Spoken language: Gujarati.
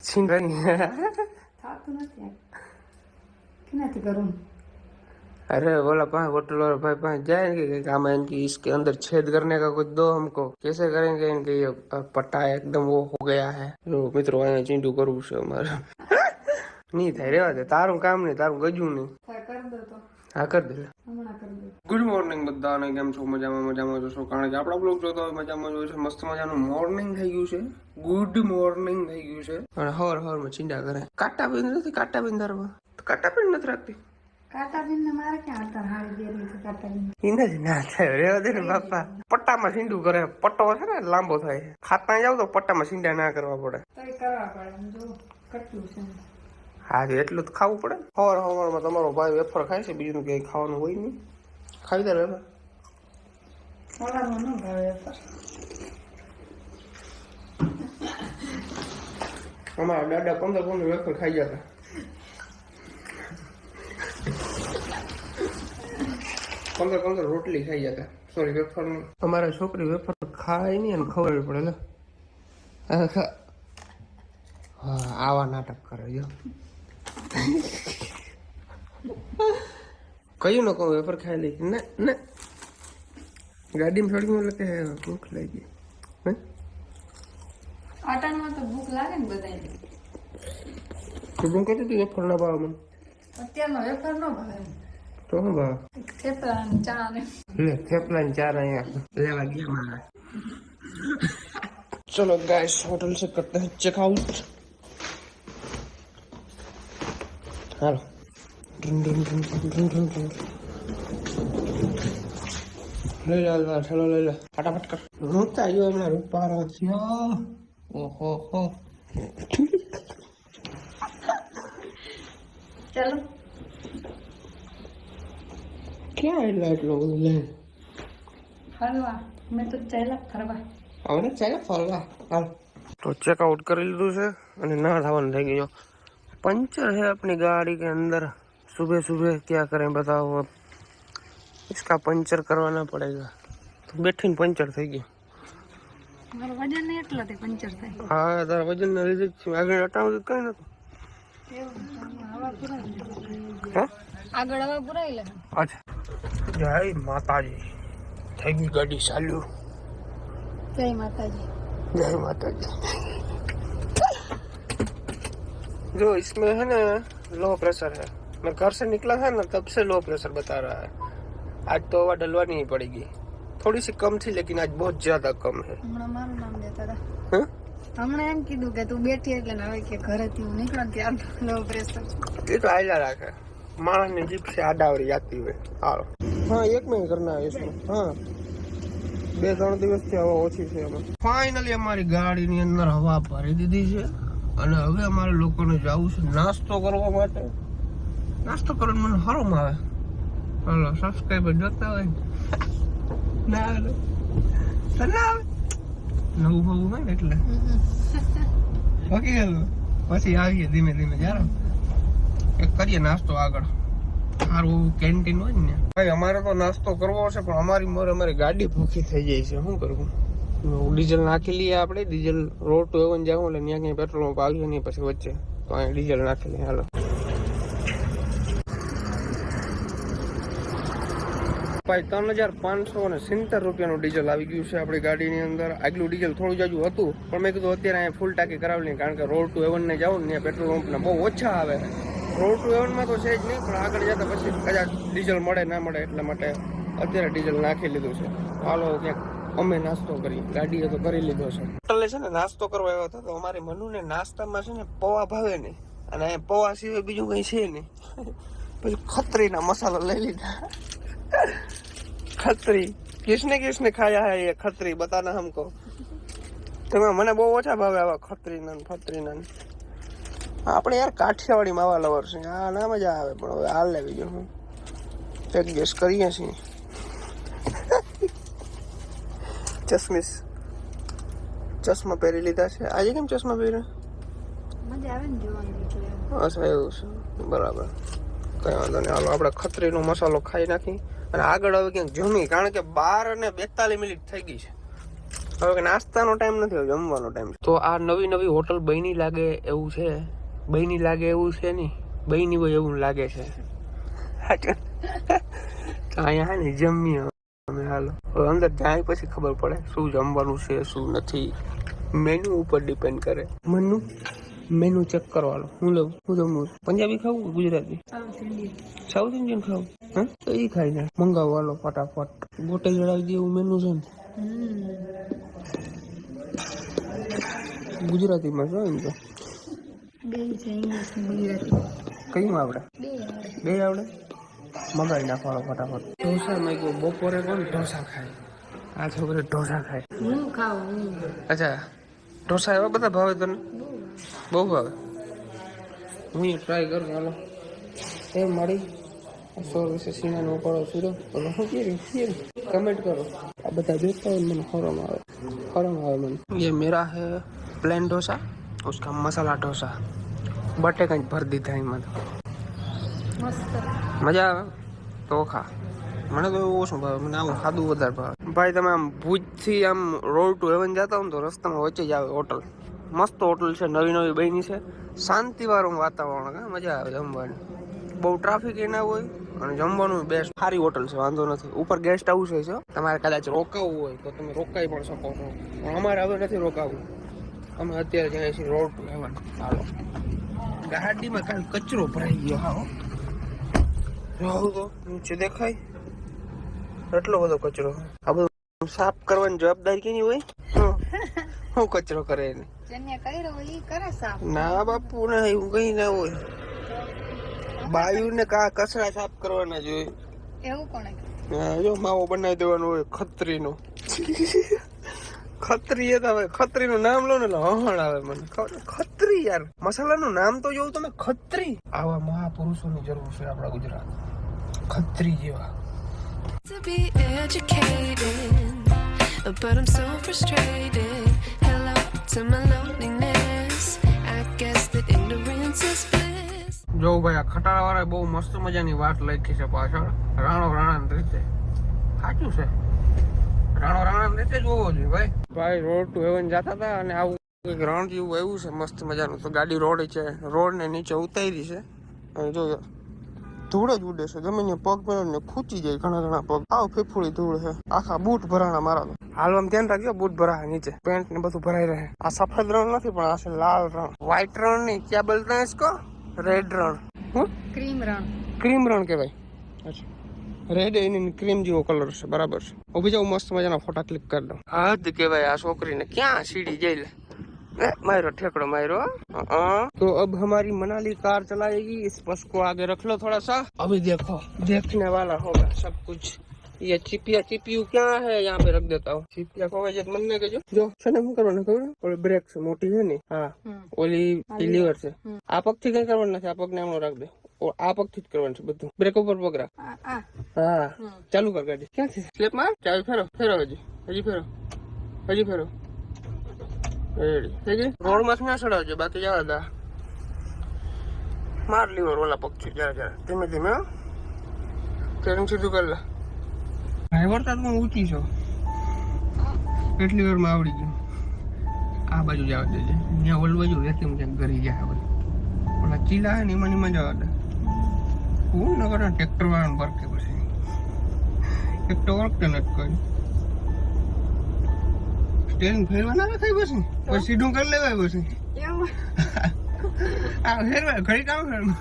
છીંડવાની થાતું નથી કેનાથી કરું अरे बोला पाए होटल वाला भाई पाए जाएंगे कि आम इनकी इसके अंदर छेद करने का कुछ दो हमको कैसे करेंगे इनके ये पट्टा एकदम वो हो गया है જો મિત્રો અહીંયા ચીંટુ કરવું છે અમારે નહીં થાય રેવા દે તારું કામ નહીં તારું ગજું નહીં થાય કરી દો તો હા કર દે હમણાં કરી દો ગુડ મોર્નિંગ બધાને કેમ છો મજામાં મજામાં જોશો કારણ કે આપણા બ્લોગ જોતો હોય મજામાં જોયો છે મસ્ત મજાનું મોર્નિંગ થઈ ગયું છે ગુડ મોર્નિંગ થઈ ગયું છે. અને હવારમાં ચીંડા કરે. કાંટા બિંદ નથી કાંટા બિંદ કાંટા નથી રાખતી? કાંટા મારે ક્યાં હતા હાડી જ ના થાય રેવા દે ને બાપા. પટ્ટામાં સીંડું કરે. પટ્ટો છે ને લાંબો થાય. ખાતા જાવ તો પટ્ટામાં સીંડા ના કરવા પડે. તો એ કરવા પડે. જો કેટલું છે. હા તો એટલું જ ખાવું પડે. સવાર સવારમાં તમારો ભાઈ વેફર ખાય છે બીજું કંઈ ખાવાનું હોય નહીં. ખાઈ દે વેફર સવારમાં ન ભાવે પર અમારા દાદા પંદર પંદર વેફર ખાઈ જતા પંદર પંદર રોટલી ખાઈ જતા સોરી વેફર નહીં છોકરી વેફર ખાય નહીં અને ખવડાવવી પડે એટલે આવા નાટક કરે જો કયું ન કહું વેફર ખાઈ લઈ ને ને ગાડીમાં છોડી એટલે ભૂખ લાગી હે આટાણમાં તો ભૂખ લાગે ને બધાને તું કેમ કહેતી હતી વેફર ના ભાવ મને અત્યારનો વેપાર ન ભાવે એમ. તો શું ભાવ થેપલા ને ચા ને લે થેપલા ને ચાર અહીંયા લેવા ગયા મારા चलो गैस होटल से करते हैं checkout hello drawn drawn drawn drawn drawn drawn ले લે લે ચલો લઈ લે ફટાફટ કર હું તો આવ્યો એમના રૂપારો થયો ઓહો चलो। क्या है लाइट लोग ने फरवा मैं तो चला फरवा આવને ચાલે ફરવા હાલ તો कर ली तू से અને ना धावन થઈ जो। पंचर है अपनी गाड़ी के अंदर। सुबह सुबह क्या करें बताओ अब। इसका पंचर करवाना पड़ेगा। तो बैठे पंचर થઈ ગયું મારું વજન નહીં એટલો તે પંચર થાય હા તારા વજન ના લીધે જ છે. આગળ હટાવું કઈ નતું એવું હવા પુરાઈ લે હે આગળ હવા પુરાઈ લે અચ્છા જય માતાજી થઈ ગઈ ગાડી ચાલ્યું જય માતાજી जय माता दी जो इसमें है ना लो प्रेशर है मैं घर से निकला था ना तब से लो प्रेशर बता रहा है आज तो हवा डलवानी ही पड़ेगी थोड़ी सी कम थी लेकिन आज बहुत ज्यादा कम है હમણાં મારું નામ લેતા હતા हाँ? હમણાં એમ કીધું કે તું બેઠી એટલે ને હવે કે ઘરેથી હું નીકળો ને ત્યાર લો પ્રેશર ये तो आयला रखा है माणस ने जीप से आडावरी आती हुए हालो हाँ एक में ही करना है इसमें हाँ બે ત્રણ દિવસથી હવા ઓછી છે એમાં ફાઇનલી અમારી ગાડીની અંદર હવા ભરી દીધી છે અને હવે અમારે લોકોને જવું છે નાસ્તો કરવા માટે નાસ્તો કરવાનો મને હરમ આવે હાલો સબસ્ક્રાઈબર જોતા હોય ના આવે તો આવે નવું બવું હોય એટલે. બાકી ગયેલું પછી આવીએ ધીમે ધીમે જારો એક કરીએ નાસ્તો આગળ. સારું કેન્ટીન હોય ને ભાઈ, અમારે તો નાસ્તો કરવો છે, પણ અમારી મોર અમારી ગાડી ભૂખી થઈ જાય છે. શું કરવું ડીઝલ નાખી લઈએ આપણે. ડીઝલ રોડ ટુ એવન એટલે ત્યાં ક્યાંય પેટ્રોલ પંપ આવ્યો નહીં, પછી વચ્ચે. તો અહીંયા ડીઝલ નાખી લઈએ. હાલો. ભાઈ, ત્રણ હજાર પાંચસો અને સિત્તેર રૂપિયાનું ડીઝલ આવી ગયું છે આપણી ગાડીની અંદર. આગલું ડીઝલ થોડું જાજુ હતું, પણ મેં કીધું અત્યારે અહીંયા ફૂલ ટાંકી કરાવી લઈએ, કારણ કે રોડ ટુ એવનને જાવ ને પેટ્રોલ પંપના બહુ ઓછા આવે. રોડ ટુ એવનમાં તો છે જ નહીં, પણ આગળ જતા પછી કદાચ ડીઝલ મળે, ના મળે એટલા માટે અત્યારે ડીઝલ નાખી લીધું છે. હાલો, ક્યાંક અમે નાસ્તો કરી ગાડીએ તો કરી લીધો છે. હોટલે છે ને નાસ્તો કરવા આવ્યો હતો, તો અમારી મનુને નાસ્તામાં છે ને પૌવા ભાવે નહીં. અને પૌવા સિવાય બીજું કંઈ છે નહીં. પછી ખત્રીના મસાલા લઈ લીધા. खत्री किसने किसने खाया है ये खत्री बताना हमको તમે મને બહુ ઓછા ભાવે આવા ખત્રી નન ફત્રી નન આપણે યાર કાઠિયાવાડી માવા લવર છે આ ના મજા આવે પણ હવે હાલ લેવી ગયો હું એક ગેસ કરીએ છીએ ચશ્મીસ ચશ્મા પહેરી લીધા છે આજે કેમ ચશ્મા પહેર્યા મજા આવે ને જોવાની એટલે અચ્છા એવું છે બરાબર કઈ વાંધો નહીં હાલો આપણે ખત્રીનો મસાલો ખાઈ નાખી અને આગળ હવે ક્યાંક જમી, કારણ કે બાર અને બેતાલીસ મિનિટ થઈ ગઈ છે. હવે કે નાસ્તાનો ટાઈમ નથી જમવાનો ટાઈમ તો આ નવી નવી હોટલ બની લાગે એવું છે? બની લાગે એવું છે નહીં? બની હોય એવું લાગે છે. અહીંયા ને જમીએ અમે હાલો. હવે અંદર જાય પછી ખબર પડે શું જમવાનું છે, શું નથી. મેનુ ઉપર ડિપેન્ડ કરે. મેનુ? મેનુ ચેક કરવાનો. હું લઉં હું જમું પંજાબી ખાવું કે ગુજરાતી? South Indian. ખાવું. હા? તો એ ખાઈ જાય મંગાવવાનો ફટાફટ. ગોટે જડાવી દે એવું મેનુ છે ને. ગુજરાતીમાં છે એમ તો? કયું આવડે? બે આવડે. મગાવી મંગાવી નાખવાનો ફટાફટ. ઢોસા મેં કહ્યું બપોરે કોણ ઢોસા ખાય? આ છોકરી ઢોસા ખાય. હું ખાઉં અચ્છા. ઢોસા એવા બધા ભાવે તને? બહુ બહુ ભાવે હું એ ટ્રાય કરું હાલો એ મારી સો વિશે સીનાનો ઉપાડો સીધો હવે શું કહે કમેન્ટ કરો આ બધા જોતા હોય ને મને હરમ આવે હરમ આવે મને ये मेरा है प्लेन डोसा उसका मसाला डोसा बटे કંઈ ભર દીધા એમાં તો મસ્ત મજા આવે તો ખા મને તો એવું ઓછું ભાવે મને આવું સાદું વધારે ભાવે ભાઈ તમે આમ ભુજથી આમ રોડ ટુ હેવન જતા હો ને તો રસ્તામાં વચ્ચે જ આવે હોટલ મસ્ત હોટલ છે, નવી નવી બની છે. શાંતિવાળું વાતાવરણ હા, મજા આવે જમવાની. બહુ ટ્રાફિક એ ના હોય અને જમવાનું બેસ્ટ સારી હોટલ છે, વાંધો નથી. ઉપર ગેસ્ટ હાઉસ છે તમારે કદાચ રોકાવું હોય તો તમે રોકાઈ પણ શકો છો. પણ અમારે હવે નથી રોકાવું. અમે અત્યારે જઈએ છીએ રોડ ટુ હેવન ચાલો ગાડીમાં કાંઈ કચરો ભરાઈ ગયો, હા. રહું તો નીચે દેખાય. એટલો બધો કચરો. આ બધું સાફ કરવાની જવાબદારી કેની હોય? હં. કચરો કરે એને? જેને કર્યો ઈ કરે સાફ ના બાપુ ના એવું કઈ ના હોય. બાયુ ને કા કચરા સાફ કરવાના જોઈએ એવું કોણે જો માવો બનાવી દેવાનો હોય ખત્રી નો ખત્રી એ તો હવે ખત્રી નું નામ લો ને એટલે હહણ આવે મને. ખબર ખત્રી યાર. મસાલાનું નામ તો જોઉં તમે ખત્રી. આવા મહાપુરુષોની જરૂર છે આપણા ગુજરાત. ખત્રી જેવા. To be educated, but I'm so frustrated. Hello to my loneliness. I guess that ignorance is bliss. જો ભાઈ આ ખટારા વાળા બહુ મસ્ત મજાની વાત લખી છે પાછળ. રાણો રાણા રીતે. સાચું છે. રાણો રાણા રીતે જ હોવો જોઈએ ભાઈ. ભાઈ રોડ ટુ હેવન જતા હતા અને આવું એક રણ જેવું આવ્યું છે મસ્ત મજાનું. તો ગાડી રોડ છે. રોડ ને નીચે ઉતારી છે. અને જો ધૂળ જ ઉડે છે. ગમે પગ પહેરો ને ખૂચી જાય ઘણા ઘણા પગ. આવ ફેફુડી ધૂળ છે. આખા બૂટ ભરાણા મારા હાલવામાં ધ્યાન રાખજો બૂટ ભરા નીચે. પેન્ટ ને બધું ભરાઈ રહે. આ સફેદ રણ નથી પણ આ છે લાલ રણ. વ્હાઈટ રણ નહીં કેબલ રણ કો રેડ રણ. હું ક્રીમ રણ. ક્રીમ રણ કહેવાય. અચ્છા. રેડ એની ક્રીમ જેવો કલર છે. બરાબર છે. ઊભી જાવ મસ્ત મજાના ફોટા ક્લિક કરી દઉં. હદ કહેવાય આ છોકરીને. ક્યાં સીડી જઈ લે ए, मायरो ठेकड़ो मायरो हाँ। तो अब हमारी मनाली कार चलाएगी इस बस को आगे रख लो थोड़ा सा अभी देखो देखने वाला होगा सब कुछ ये चिपिया चिपियू क्या है यहाँ पे रख देता हूँ चिपिया को वजह मन ने जो जो છે ને શું કરવાનું ખબર ઓલી બ્રેક છે મોટી છે ને હા હમ. ઓલી હા, લીવર છે હમ. આ પગ થી કઈ કરવાનું નથી આ પગ ને આમનો રાખ દે ઓ, આ પગ થી જ કરવાનું છે બધું બ્રેક ઉપર પગ રાખ આ આ હા હમ. ચાલુ કર ગાડી ક્યાંથી સ્લેપ માર ચાવી ફેરો ફેરો હજી હજી ફેરો હજી ફેરો રેડી માં ના ચડાવજો, બાકી જવા દા. માર લીવર ઓલા પક્ષી, જરા જરા. ધીમે ધીમે સીધું કરી લે. ડ્રાઈવર તો હું ઊંચી છો. એટલી આવડી ગયું. આ બાજુ જવા દેજે. ત્યાં ઓલ બાજુ વેક્યુમ ક્યાંક ઘરી જાય હવે. ઓલા ચીલા હે ને, એમાં એમાં જવા દે. હું ન કરે ટ્રેક્ટર વાળાને વર્કે પછી. એક તો વર્ક નથી કોઈ. સ્ટેરિંગ ફેરવા ના થાય પછી? પછી સીધું કરી લેવાય પછી? આ ફેરવાય ઘડી કામ ફેરવા